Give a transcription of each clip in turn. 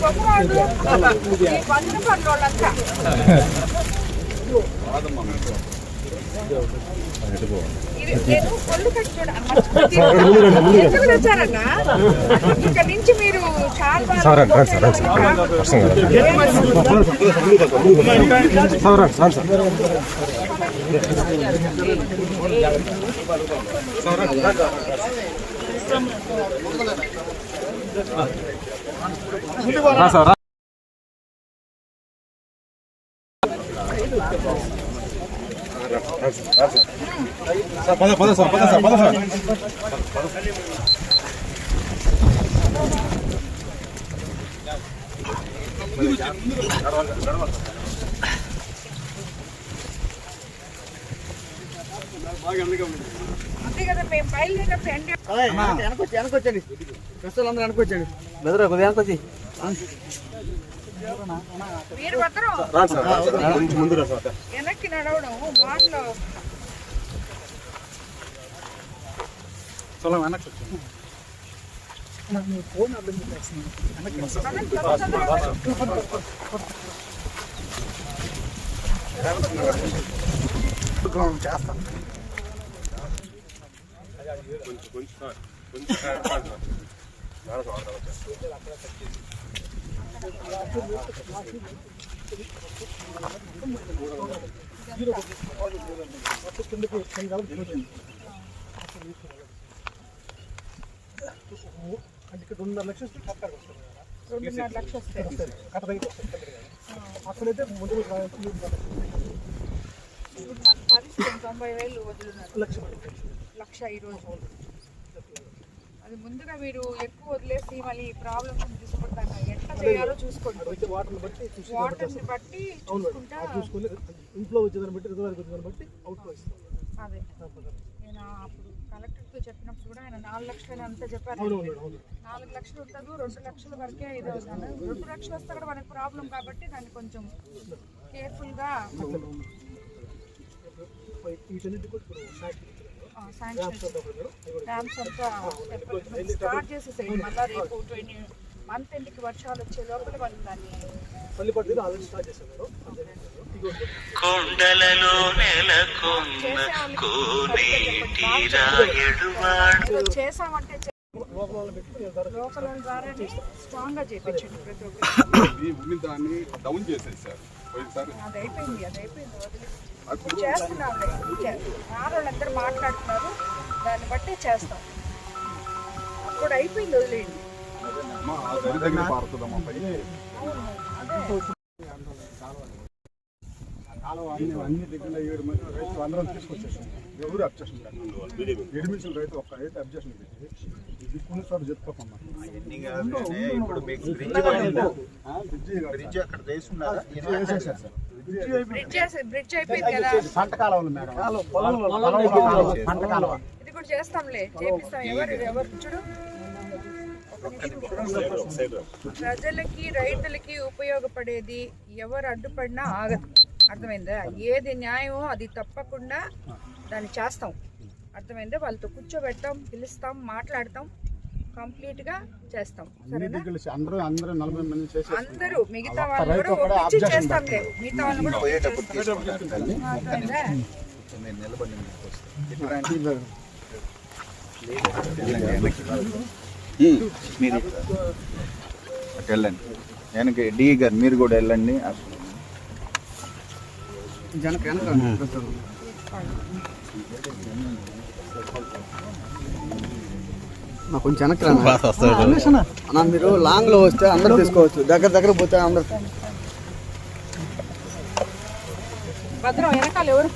గొప్పవాళ్ళు ఈ వంద పనులు వాళ్ళంతా ఇది నేను ఒళ్ళు కట్టి చూడాలి ఎందుకు తెచ్చారన్నా ఇక్కడ నుంచి మీరు చాలా అంతే కదా మేము బయలుదేరినప్పుడు ఎండ వెనకొచ్చి వెనకొచ్చండి ప్రస్తుతం అందరూ వెనకొచ్చండి బెదరా కొద్దిగా వెనకొచ్చి వెనక్కి నడవడం. వాటిలో Главное, часто. ಅದಕ್ಕೆ ಒಂದೂವರೆ ಲಕ್ಷ ಕಟ್ಟಬೇಕು ಅರ್ಧ ಐದು ಅರ್ಧ ಐದು ಮುಂದೆ తొంభై వేలు వదులున్నారు లక్ష. లక్ష ఈరోజు అది ముందుగా మీరు ఎక్కువ వదిలేసి మళ్ళీ ప్రాబ్లమ్స్ తీసుకుంటాను ఎట్లా చేయాలో చూసుకోండి వాటర్ని బట్టి చూసి వాటర్ని బట్టి. చూసుకుంటా ఇంట్లో వచ్చేదాన్ని బట్టి రిజర్వాయర్ బట్టి ఇస్తాం అదే. నేను అప్పుడు కలెక్టర్తో చెప్పినప్పుడు కూడా ఆయన నాలుగు లక్షలు అంతా చెప్పారు నాలుగు లక్షలు ఉంటుంది రెండు లక్షల వరకే ఇది అవుతాను. రెండు లక్షలు వస్తే కూడా మనకి ప్రాబ్లం కాబట్టి దాన్ని కొంచెం కేర్ఫుల్గా స్టార్ట్ చేసేసేయండి మళ్ళీ రేపు ట్వంటీ మంత్ ఎండ్కి వర్షాలు వచ్చే లోపల మనం దాన్ని. కొండలలో నెలకొన్న కోనేటి రాయడువాడు చేసామంటే లోకల్ చేయించండి ప్రతి ఒక్కరు. దాన్ని డౌన్ చేసేసారు. అది అయిపోయింది అది అయిపోయింది ఇప్పుడు చేస్తున్నాం. వాళ్ళందరూ మాట్లాడుతున్నారు. దాన్ని బట్టి చేస్తాం. అప్పుడు అయిపోయింది వదిలేయండి. అన్ని దగ్గర ఏడు మంది రైతు అందరం తీసుకొచ్చేసాం. ఎవరు అబ్జెక్షన్ ఎడిమిషన్ రైతు ఒక్క రైతు అబ్జెక్షన్ పెట్టి ఇది కొన్ని చోట్ల చెప్పుకోకమ్మా ఇప్పుడు మీకు బ్రిడ్జ్ పడిందా? బ్రిడ్జ్ అక్కడ వేసుకున్నారా బ్రిడ్జ్ చేసి- బ్రిడ్జ్ అయిపోయింది. కదా. పంట కాలువలు మేడం. పంట కాలువ. ఇది కూడా చేస్తాంలే. చేపిస్తాం. ఎవరు ఎవరు చూడు. ప్రజలకి రైతులకి ఉపయోగపడేది ఎవరు అడ్డుపడినా ఆగదు. అర్థమైందా? ఏది న్యాయమో అది తప్పకుండా దాన్ని చేస్తాం. అర్థమైందా? వాళ్ళతో కూర్చోబెడతాం పిలుస్తాం మాట్లాడతాం కంప్లీట్గా చేస్తాం. సరేనా? అందరూ అందరూ నలభై మంది చేసి అందరూ మిగతా వాళ్ళు కూడా ఒప్పించి చేస్తాంలే మిగతా వాళ్ళు కూడా చేస్తాం. అటు వెళ్ళండి. వెనక డి గారు మీరు కూడా వెళ్ళండి. అసలు జనక కొంచెం వెనక్కి అన్న. మీరు లాంగ్లో వస్తే అందరూ తీసుకోవచ్చు. దగ్గర దగ్గర పోతే అందరు భద్రం వెనకాల ఎవరు?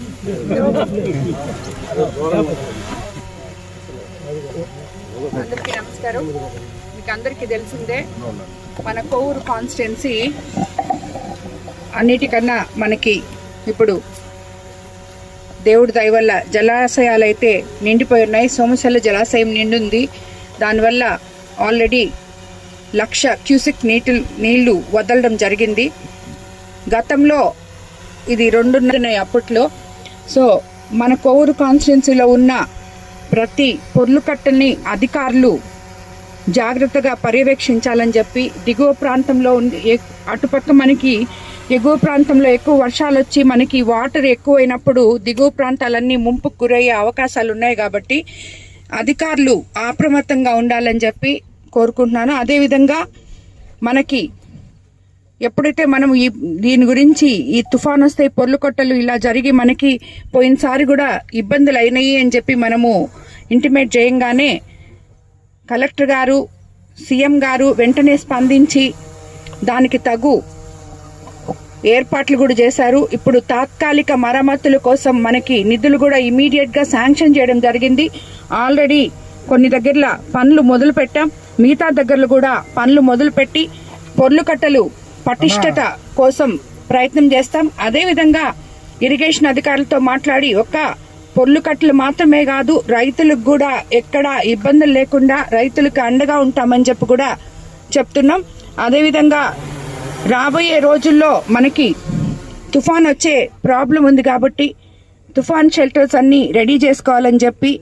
అందరికీ నమస్కారం. మీకు అందరికీ తెలిసిందే మన కోవూరు కాన్స్టిట్యున్సీ అన్నిటికన్నా మనకి ఇప్పుడు దేవుడి దయ వల్ల జలాశయాలు అయితే నిండిపోయి ఉన్నాయి. సోమశల జలాశయం నిండుంది. దానివల్ల ఆల్రెడీ లక్ష క్యూసిక్ నీటి నీళ్ళు వదలడం జరిగింది. గతంలో ఇది రెండున్నర అప్పట్లో. సో మన కోవూరు కాన్స్టిట్యున్సీలో ఉన్న ప్రతి పొర్లుకట్టని అధికారులు జాగ్రత్తగా పర్యవేక్షించాలని చెప్పి దిగువ ప్రాంతంలో ఉండి అటుపక్క మనకి ఎగువ ప్రాంతంలో ఎక్కువ వర్షాలు వచ్చి మనకి వాటర్ ఎక్కువైనప్పుడు దిగువ ప్రాంతాలన్నీ ముంపుకు గురయ్యే అవకాశాలు ఉన్నాయి కాబట్టి అధికారులు అప్రమత్తంగా ఉండాలని చెప్పి కోరుకుంటున్నాను. అదేవిధంగా మనకి ఎప్పుడైతే మనం ఈ దీని గురించి ఈ తుఫాన్ వస్తే పొర్లు కొట్టలు ఇలా జరిగి మనకి పోయినసారి కూడా ఇబ్బందులు అయినాయి అని చెప్పి మనము ఇంటిమేట్ చేయంగానే కలెక్టర్ గారు సీఎం గారు వెంటనే స్పందించి దానికి తగు ఏర్పాట్లు కూడా చేశారు. ఇప్పుడు తాత్కాలిక మరమ్మతుల కోసం మనకి నిధులు కూడా ఇమీడియట్గా శాంక్షన్ చేయడం జరిగింది. ఆల్రెడీ కొన్ని దగ్గరలో పనులు మొదలు పెట్టాం మిగతా దగ్గరలో కూడా పనులు మొదలు పెట్టి పొర్లు కట్టలు పటిష్టత కోసం ప్రయత్నం చేస్తాం. అదేవిధంగా ఇరిగేషన్ అధికారులతో మాట్లాడి ఒక్క పొర్లు కట్టలు మాత్రమే కాదు రైతులకు కూడా ఎక్కడ ఇబ్బందులు లేకుండా రైతులకు అండగా ఉంటామని చెప్పి కూడా చెప్తున్నాం. అదేవిధంగా రాబోయే రోజుల్లో మనకి తుఫాన్ వచ్చే ప్రాబ్లం ఉంది కాబట్టి తుఫాన్ షెల్టర్స్ అన్నీ రెడీ చేసుకోవాలని చెప్పి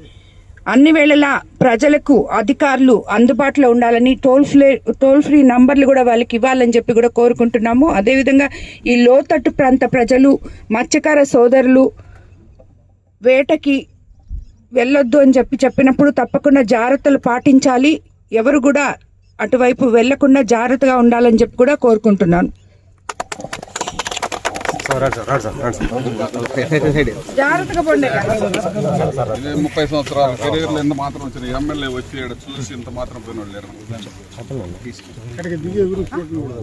అన్ని వేళలా ప్రజలకు అధికారులు అందుబాటులో ఉండాలని టోల్ ఫ్రీ టోల్ ఫ్రీ నంబర్లు కూడా వాళ్ళకి ఇవ్వాలని చెప్పి కూడా కోరుకుంటున్నాము. అదేవిధంగా ఈ లోతట్టు ప్రాంత ప్రజలు మత్స్యకార సోదరులు వేటకి వెళ్ళొద్దు అని చెప్పి చెప్పినప్పుడు తప్పకుండా జాగ్రత్తలు పాటించాలి. ఎవరు కూడా అటువైపు వెళ్ళకుండా జాగ్రత్తగా ఉండాలని చెప్పి కూడా కోరుకుంటున్నాను. జాగ్రత్తగా పండే. ఇదే ముప్పై సంవత్సరాల కెరీర్లో ఎంత మాత్రం వచ్చిన ఎమ్మెల్యే వచ్చి చూసి ఇంత మాత్రం పోయిన వాళ్ళు లేరు ఇక్కడికి దిగే గురించి కూడా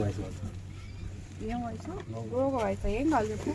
ఏం వయసు రోగ వయసు ఏం కాదు చెప్పు.